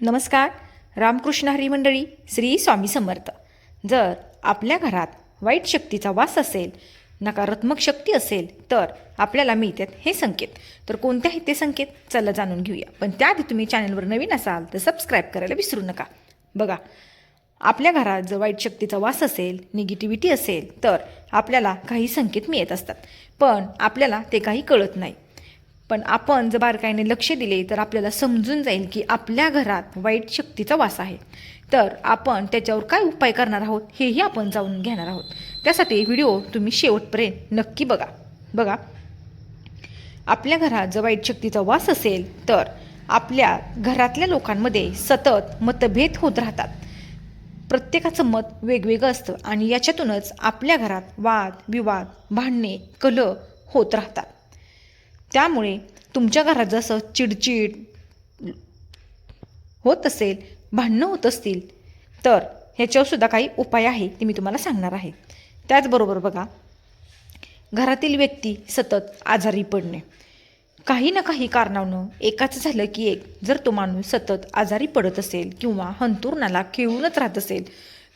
नमस्कार रामकृष्ण हरिमंडळी श्री स्वामी समर्थ. जर आपल्या घरात वाईट शक्तीचा वास असेल नकारात्मक शक्ती असेल तर आपल्याला मिळतात हे संकेत. तर कोणते आहेत ते संकेत चला जाणून घेऊया. पण त्याआधी तुम्ही चॅनलवर नवीन असाल तर सबस्क्राईब करायला विसरू नका. बघा आपल्या घरात जर वाईट शक्तीचा वास असेल निगेटिव्हिटी असेल तर आपल्याला काही संकेत मिळत असतात. पण आपल्याला ते काही कळत नाही. पण आपण जर बारकाईने लक्ष दिले तर आपल्याला समजून जाईल की आपल्या घरात वाईट शक्तीचा वास आहे. तर आपण त्याच्यावर काय उपाय करणार आहोत हेही आपण जाऊन घेणार आहोत. त्यासाठी व्हिडिओ तुम्ही शेवटपर्यंत नक्की बघा. बघा. आपल्या घरात जर वाईट शक्तीचा वास असेल तर आपल्या घरातल्या लोकांमध्ये सतत मतभेद होत राहतात. प्रत्येकाचं मत वेगवेगळं असतं आणि याच्यातूनच आपल्या घरात वाद विवाद भांडणे कलह होत राहतात. त्यामुळे तुमच्या घरात जसं चिडचिड होत असेल भांडणं होत असतील तर ह्याच्यावर सुद्धा काही उपाय आहे ते मी तुम्हाला सांगणार आहे. त्याचबरोबर बघा घरातील व्यक्ती सतत आजारी पडणे. काही ना काही कारणानं एकाच झालं की एक जर तो माणूस सतत आजारी पडत असेल किंवा हंतुरणाला खेळूनच राहत असेल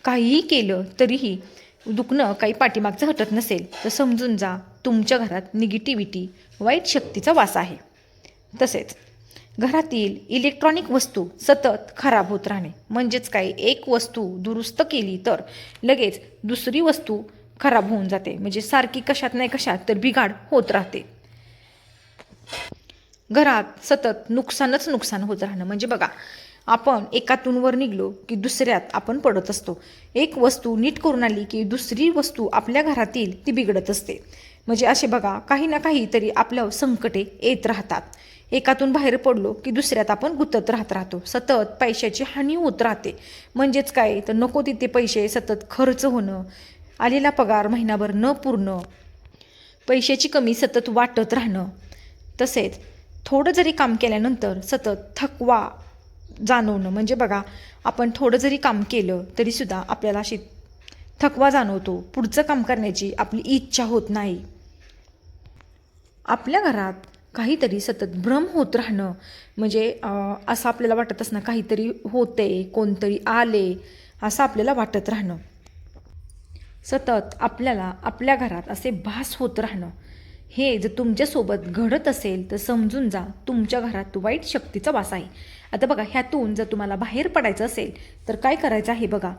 काहीही केलं तरीही दुखणं काही पाठीमागचं हटत नसेल तर समजून जा तुमच्या घरात निगेटिव्हिटी वाईट शक्तीचा वास आहे. तसेच घरातील इलेक्ट्रॉनिक वस्तू सतत खराब होत राहणे. म्हणजेच काय एक वस्तू दुरुस्त केली तर लगेच दुसरी वस्तू खराब होऊन जाते. म्हणजे सारखी कशात नाही कशात तर बिघाड होत राहते. घरात सतत नुकसानच नुकसान होत राहणं. म्हणजे बघा आपण एकातून वर निघलो की दुसऱ्यात आपण पडत असतो. एक वस्तू नीट करून आली की दुसरी वस्तू आपल्या घरातील ती बिघडत असते. म्हणजे असे बघा काही ना काही तरी आपल्यावर संकटे येत राहतात. एकातून बाहेर पडलो की दुसऱ्यात आपण गुंतत राहत राहतो. सतत पैशाची हानी होत राहते. म्हणजेच काय? तर नको तिथे पैसे सतत खर्च होणं आलेला पगार महिनाभर न पूर्ण पैशाची कमी सतत वाटत राहणं. तसेच थोडं जरी काम केल्यानंतर सतत थकवा जाणवणं. म्हणजे बघा आपण थोडं जरी काम केलं तरीसुद्धा आपल्याला अशी थकवा जाणवतो. पुढचं काम करण्याची आपली इच्छा होत नाही. आपल्या घरात काहीतरी सतत भ्रम होत राहणं म्हणजे असं आपल्याला वाटत असणं काहीतरी होते कोणतरी आले असं आपल्याला वाटत राहणं. सतत आपल्याला आपल्या घरात असे भास होत राहणं. हे जर तुमच्यासोबत घडत असेल तर समजून जा तुमच्या घरात वाईट शक्तीचा वास आहे. आता बघा ह्यातून जर तुम्हाला बाहेर पडायचं असेल तर काय करायचं आहे बघा?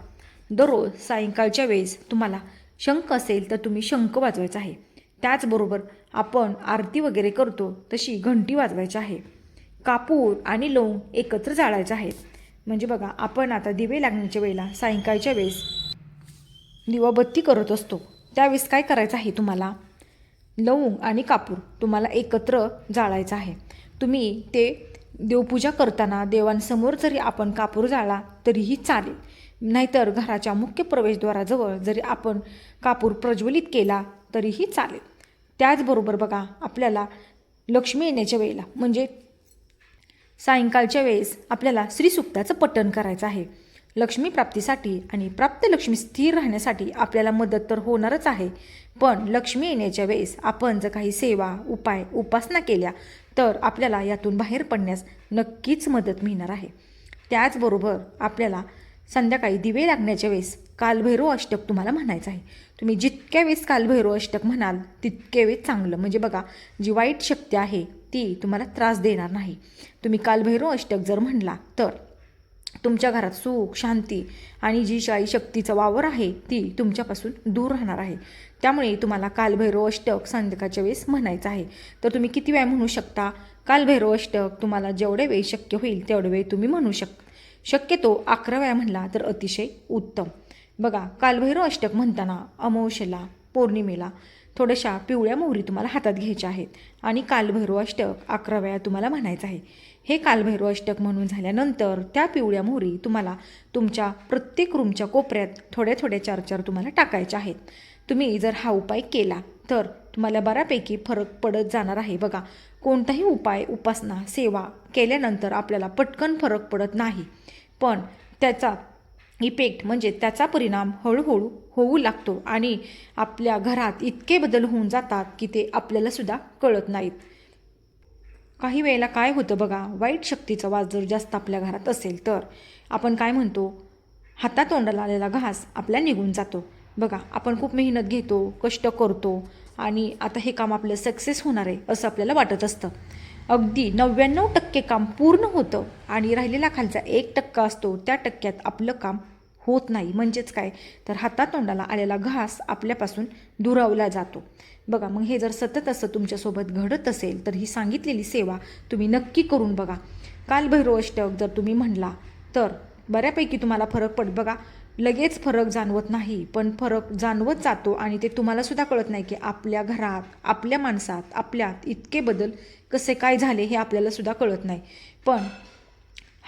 दररोज सायंकाळच्या वेळेस तुम्हाला शंख असेल तर तुम्ही शंख वाजवायचा आहे. त्याचबरोबर आपण आरती वगैरे करतो तशी घंटी वाजवायची आहे. कापूर आणि लवंग एकत्र जाळायचं आहे. म्हणजे बघा आपण आता दिवे लागण्याच्या वेळेला सायंकाळच्या वेळेस दिवाबत्ती करत असतो. त्यावेळेस काय करायचं आहे तुम्हाला? लवंग आणि कापूर तुम्हाला एकत्र जाळायचं आहे. तुम्ही ते देवपूजा करताना देवांसमोर जरी आपण कापूर जाळला तरीही चालेल. नाहीतर घराच्या मुख्य प्रवेशद्वाराजवळ जरी आपण कापूर प्रज्वलित केला तरीही चालेल. त्याचबरोबर बघा आपल्याला लक्ष्मी येण्याच्या वेळेला म्हणजे सायंकाळच्या वेळेस आपल्याला श्रीसुक्ताचं पठण करायचं आहे. लक्ष्मी प्राप्तीसाठी आणि प्राप्त लक्ष्मी स्थिर राहण्यासाठी आपल्याला मदत तर होणारच आहे. पण लक्ष्मी येण्याच्या वेळेस आपण जर काही सेवा उपाय उपासना केल्या तर आपल्याला यातून बाहेर पडण्यास नक्कीच मदत मिळणार आहे. त्याचबरोबर आपल्याला संध्याकाळी दिवे लागण्याच्या वेळेस कालभैरव अष्टक तुम्हाला म्हणायचं आहे. तुम्ही जितक्या वेळेस कालभैरव अष्टक म्हणाल तितक्या वेळेस चांगलं. म्हणजे बघा जी वाईट शक्ती आहे ती तुम्हाला त्रास देणार नाही. तुम्ही कालभैरव अष्टक जर म्हणला तर तुमच्या घरात सुख शांती आणि जी काही शक्तीचा वावर आहे ती तुमच्यापासून दूर राहणार आहे. त्यामुळे तुम्हाला कालभैरव अष्टक संध्याकाळच्या वेळेस म्हणायचं आहे. तर तुम्ही किती वेळ म्हणू शकता कालभैरव अष्टक तुम्हाला जेवढे वेळ शक्य होईल तेवढे वेळ तुम्ही म्हणू शक शक्यतो अकरा वेळा म्हणला तर अतिशय उत्तम. बघा कालभैरव अष्टक म्हणताना अमावस्येला पौर्णिमेला थोड्याशा पिवळ्या मोहरी तुम्हाला हातात घ्यायच्या आहेत. आणि कालभैरव अष्टक अकरा वेळा तुम्हाला म्हणायचं आहे. हे कालभैरव अष्टक म्हणून झाल्यानंतर त्या पिवळ्या मोहरी तुम्हाला तुमच्या प्रत्येक रूमच्या कोपऱ्यात थोड्या थोड्या चार चार तुम्हाला टाकायच्या आहेत. तुम्ही जर हा उपाय केला तर तुम्हाला बऱ्यापैकी फरक पडत जाणार आहे. बघा कोणताही उपाय उपासना सेवा केल्यानंतर आपल्याला पटकन फरक पडत नाही. पण त्याचा इफेक्ट म्हणजे त्याचा परिणाम हळूहळू होऊ लागतो आणि आपल्या घरात इतके बदल होऊन जातात की ते आपल्यालासुद्धा कळत नाहीत. काही वेळेला काय होतं बघा वाईट शक्तीचा वास जर जास्त आपल्या घरात असेल तर आपण काय म्हणतो? हातातोंडाला आलेला घास आपल्या निघून जातो. बघा आपण खूप मेहनत घेतो कष्ट करतो आणि आता हे काम आपलं सक्सेस होणार आहे असं आपल्याला वाटत असतं. अगदी नव्याण्णव टक्के काम पूर्ण होतं आणि राहिलेला खालचा एक टक्का असतो त्या टक्क्यात आपलं काम होत नाही. म्हणजेच काय? तर हातातोंडाला आलेला घास आपल्यापासून दुरावला जातो. बघा मग हे जर सतत असं तुमच्यासोबत घडत असेल तर ही सांगितलेली सेवा तुम्ही नक्की करून बघा. कालभैरव अष्टक जर तुम्ही म्हणला तर बऱ्यापैकी तुम्हाला फरक पड बघा लगेच फरक जाणवत नाही पण फरक जाणवत जातो आणि ते तुम्हाला सुद्धा कळत नाही की आपल्या घरात आपल्या माणसात आपल्यात इतके बदल कसे काय झाले हे आपल्याला सुद्धा कळत नाही. पण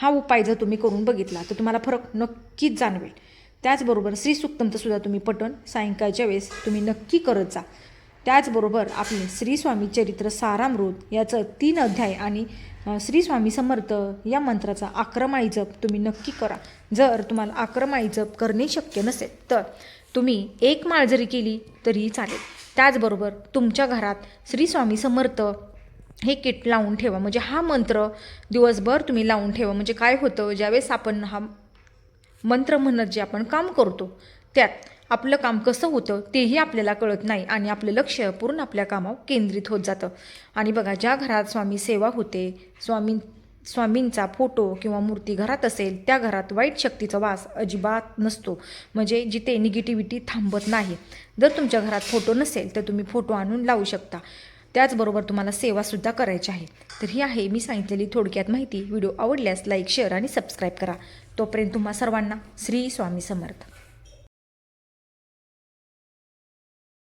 हा उपाय जर तुम्ही करून बघितला तर तुम्हाला फरक नक्कीच जाणवेल. त्याचबरोबर श्री सुद्धा तुम्ही पठण सायंकाळच्या वेळेस तुम्ही नक्की करत जा. त्याचबरोबर आपले श्रीस्वामी चरित्र सारामृत याचं तीन अध्याय आणि श्रीस्वामी समर्थ या मंत्राचा आक्रमाळी जप तुम्ही नक्की करा. जर तुम्हाला आक्रमाळी जप करणे शक्य नसेल तर तुम्ही एक माळ जरी केली तरीही चालेल. त्याचबरोबर तुमच्या घरात श्रीस्वामी समर्थ हे किट लावून ठेवा. म्हणजे हा मंत्र दिवसभर तुम्ही लावून ठेवा. म्हणजे काय होतं ज्यावेळेस आपण हा मंत्र म्हणत जे आपण काम करतो त्यात आपलं काम कसं होतं तेही आपल्याला कळत नाही आणि आपलं लक्ष पूर्ण आपल्या कामावर केंद्रित होत जातं. आणि बघा ज्या घरात स्वामी सेवा होते स्वामी स्वामींचा फोटो किंवा मूर्ती घरात असेल त्या घरात वाईट शक्तीचा वास अजिबात नसतो. म्हणजे जिथे निगेटिव्हिटी थांबत नाही. जर तुमच्या घरात फोटो नसेल तर तुम्ही फोटो आणून लावू शकता. त्याचबरोबर तुम्हाला सेवासुद्धा करायची आहे. तर ही आहे मी सांगितलेली थोडक्यात माहिती. व्हिडिओ आवडल्यास लाईक शेअर आणि सबस्क्राईब करा. तोपर्यंत तुम्हा सर्वांना श्री स्वामी समर्थ.